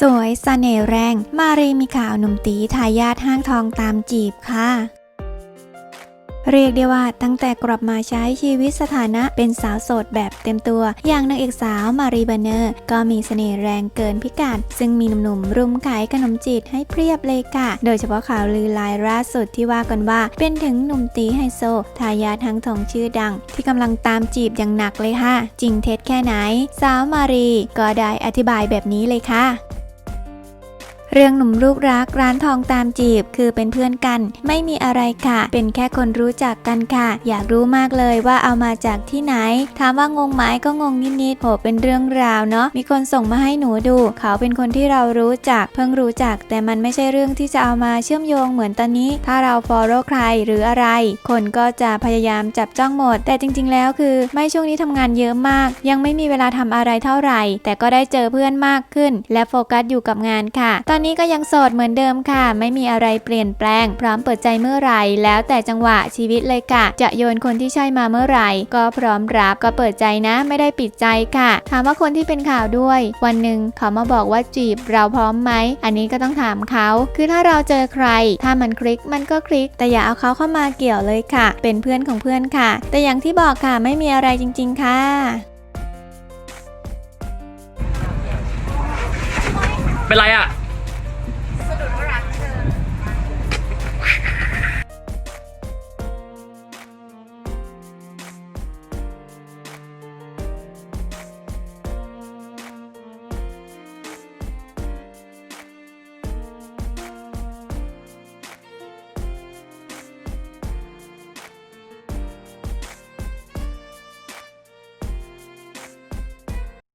สวยสเสน่ห์แรง มารีมีข่าวหนุ่มตีทายาทห้างทองตามจีบค่ะ เรียกได้ว่าตั้งแต่กลับมาใช้ชีวิตสถานะเป็นสาวโสดแบบเต็มตัว อย่างนางเอกสาวมารีบเนอร์ ก็มีเสน่ห์แรงเกินพิกัด ซึ่งมีหนุ่มๆ รุมขายขนมจีบให้เพียบเลยค่ะ โดยเฉพาะข่าวลือลายล่าสุดที่ว่ากันว่า เป็นถึงหนุ่มตีไฮโซ ทายาทห้างทองชื่อดัง ที่กำลังตามจีบอย่างหนักเลยค่ะ จริงเท็จแค่ไหน สาวมารีก็ได้อธิบายแบบนี้เลยค่ะ เรื่องหนุ่มลูกรักร้านทองตามจีบ คือเป็นเพื่อนกัน ไม่มีอะไรค่ะ เป็นแค่คนรู้จักกันค่ะ อยากรู้มากเลยว่าเอามาจากที่ไหน ถามว่างงไหมก็งงนิดๆโหเป็นเรื่องราวเนาะมีคนส่งมาให้หนูดู เขาเป็นคนที่เรารู้จัก เพิ่งรู้จัก แต่มันไม่ใช่เรื่องที่จะเอามาเชื่อมโยงเหมือนตอนนี้ ถ้าเรา follow ใครหรืออะไร คนก็จะพยายามจับจ้องหมด แต่จริง ๆ แล้วคือไม่ช่วงนี้ทำงานเยอะมาก ยังไม่มีเวลาทำอะไรเท่าไหร่ แต่ก็ได้เจอเพื่อนมากขึ้น และโฟกัสอยู่กับงานค่ะ ตอนนี้ก็ยังโสดเหมือนเดิมค่ะ ไม่มีอะไรเปลี่ยนแปลง พร้อมเปิดใจเมื่อไหร่ แล้วแต่จังหวะชีวิตเลยค่ะ จะโยนคนที่ใช่มาเมื่อไหร่ ก็พร้อมรับก็เปิดใจนะ ไม่ได้ปิดใจค่ะ ถามว่าคนที่เป็นข่าวด้วย วันหนึ่งเขามาบอกว่าจีบเราพร้อมไหม อันนี้ก็ต้องถามเขา คือถ้าเราเจอใคร ถ้ามันคลิกมันก็คลิก แต่อย่าเอาเขาเข้ามาเกี่ยวเลยค่ะ เป็นเพื่อนของเพื่อนค่ะ แต่อย่างที่บอกค่ะไม่มีอะไรจริง ๆ ค่ะเป็นไรอะ